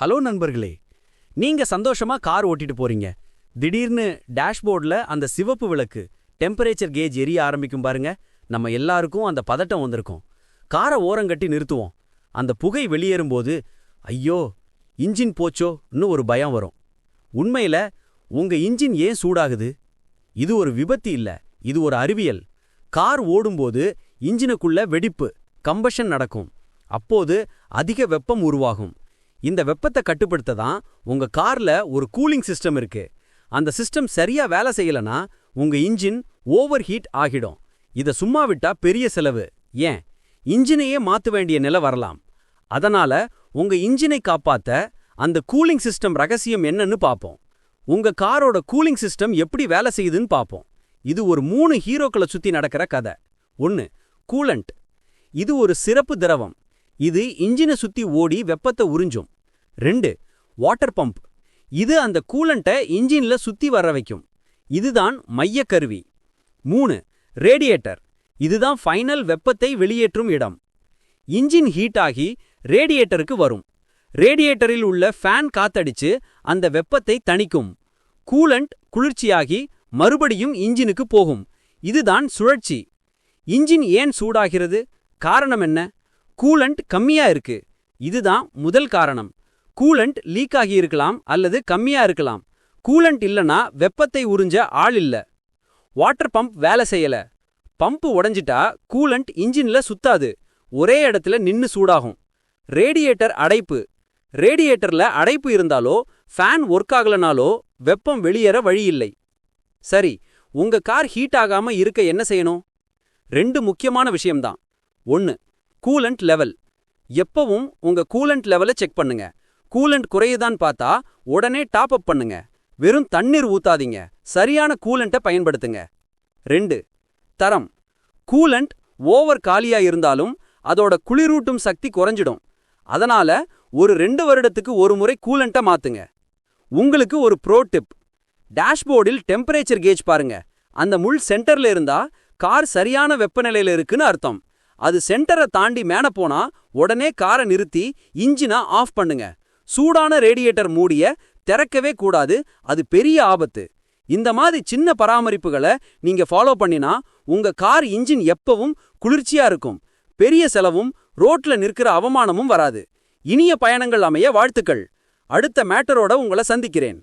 Hello நண்பர்களே நீங்க சந்தோஷமா கார் ஓட்டிட்டு போறீங்க. திடீர்னு டேஷ்போர்டில் அந்த சிவப்பு விளக்கு டெம்பரேச்சர் கேஜ் எரிய ஆரம்பிக்கும் பாருங்க. நம்ம எல்லாருக்கும் அந்த பதட்டம் வந்திருக்கும். காரை ஓரங்கட்டி நிறுத்துவோம். அந்த புகை வெளியேறும்போது ஐயோ இன்ஜின் போச்சோன்னு ஒரு பயம் வரும். உண்மையில உங்க இன்ஜின் ஏன் சூடாகுது? இது ஒரு விபத்து இல்ல இது ஒரு அறிவியல். கார் ஓடும்போது இன்ஜினுக்குள்ள வெடிப்பு கம்பஷன் நடக்கும். அப்போது அதிக வெப்பம் உருவாகும். இந்த வெப்பத்தை கட்டுப்படுத்த தான் உங்க கார்ல ஒரு கூலிங் சிஸ்டம் இருக்கு. அந்த சிஸ்டம் சரியா வேலை செய்யலனா உங்க இன்ஜின் ஓவர் ஹீட் ஆகிடும். இத சும்மா விட்டா பெரிய செலவு. ஏன்? இன்ஜினையே மாத்த வேண்டிய நிலை வரலாம். அதனால உங்க இன்ஜினை காப்பாத்த அந்த கூலிங் சிஸ்டம் ரகசியம் என்னன்னு பாப்போம். உங்க காரோட கூலிங் சிஸ்டம் எப்படி வேலை செய்யுதுன்னு பாப்போம். இது ஒரு மூணு ஹீரோக்களை சுத்தி நடக்கிற கதை. ஒன்னு கூலண்ட். இது ஒரு சிறப்பு திரவம். இது இன்ஜினை சுத்தி ஓடி வெப்பத்தை உறிஞ்சும். ரெண்டு வாட்டர் பம்ப். இது அந்த கூலண்ட்டை இன்ஜின்ல சுத்தி வர வைக்கும். இதுதான் மைய கருவி. மூணு ரேடியேட்டர். இதுதான் ஃபைனல் வெப்பத்தை வெளியேற்றும் இடம். இன்ஜின் ஹீட் ஆகி ரேடியேட்டருக்கு வரும். ரேடியேட்டரில் உள்ள ஃபேன் காத்தடிச்சு அந்த வெப்பத்தை தணிக்கும். கூலண்ட் குளிர்ச்சியாகி மறுபடியும் இன்ஜினுக்கு போகும். இதுதான் சுழற்சி. இன்ஜின் ஏன் சூடாகிறது? காரணம் என்ன? கூலண்ட் கம்மியா இருக்கு. இதுதான் முதல் காரணம். கூலண்ட் லீக் ஆகியிருக்கலாம் அல்லது கம்மியா இருக்கலாம். கூலண்ட் இல்லனா வெப்பத்தை உறிஞ்ச ஆள் இல்ல. வாட்டர் பம்ப் வேலை செய்யல. பம்ப் உடைஞ்சிட்டா கூலண்ட் இன்ஜின்ல சுத்தாது. ஒரே இடத்துல நின்னு சூடாகும். ரேடியேட்டர் அடைப்பு. ரேடியேட்டர்ல அடைப்பு இருந்தாலோ ஃபேன் ஒர்க் ஆகலனாலோ வெப்பம் வெளியேற வழியில்லை சரி உங்க கார் ஹீட் ஆகாம இருக்க என்ன செய்யணும்? ரெண்டு முக்கியமான விஷயம்தான். ஒன்னு கூலண்ட் லெவல். எப்பவும் உங்க கூலண்ட் லெவலை செக் பண்ணுங்க. கூலண்ட் குறையுதான் பார்த்தா உடனே டாப் அப் பண்ணுங்க. வெறும் தண்ணீர் ஊத்தாதீங்க. சரியான கூலண்ட்டை பயன்படுத்துங்க. ரெண்டு தரம். கூலண்ட் ஓவர் காலியா இருந்தாலும் அதோட குளிரூட்டும் சக்தி குறைஞ்சிடும். அதனால ஒரு ரெண்டு வருடத்துக்கு ஒரு முறை கூலண்ட்டை மாத்துங்க. உங்களுக்கு ஒரு ப்ரோ டிப். டேஷ்போர்டில் டெம்பரேச்சர் கேஜ் பாருங்க. அந்த முள் சென்டர்ல இருந்தா கார் சரியான வெப்பநிலையில இருக்குன்னு அர்த்தம். அது சென்டரை தாண்டி மேன போனா உடனே காரை நிறுத்தி இன்ஜினா ஆஃப் பண்ணுங்க. சூடான ரேடியேட்டர் மூடிய திறக்கவே கூடாது அது பெரிய ஆபத்து. இந்த மாதிரி சின்ன பராமரிப்புகளை நீங்க ஃபாலோ பண்ணினா உங்க கார் இன்ஜின் எப்பவும் குளிர்ச்சியா இருக்கும். பெரிய செலவும் ரோட்ல நிற்கிற அவமானமும் வராது. இனிய பயணங்கள் அமைய வாழ்த்துக்கள். அடுத்த மேட்டரோட உங்களை சந்திக்கிறேன்.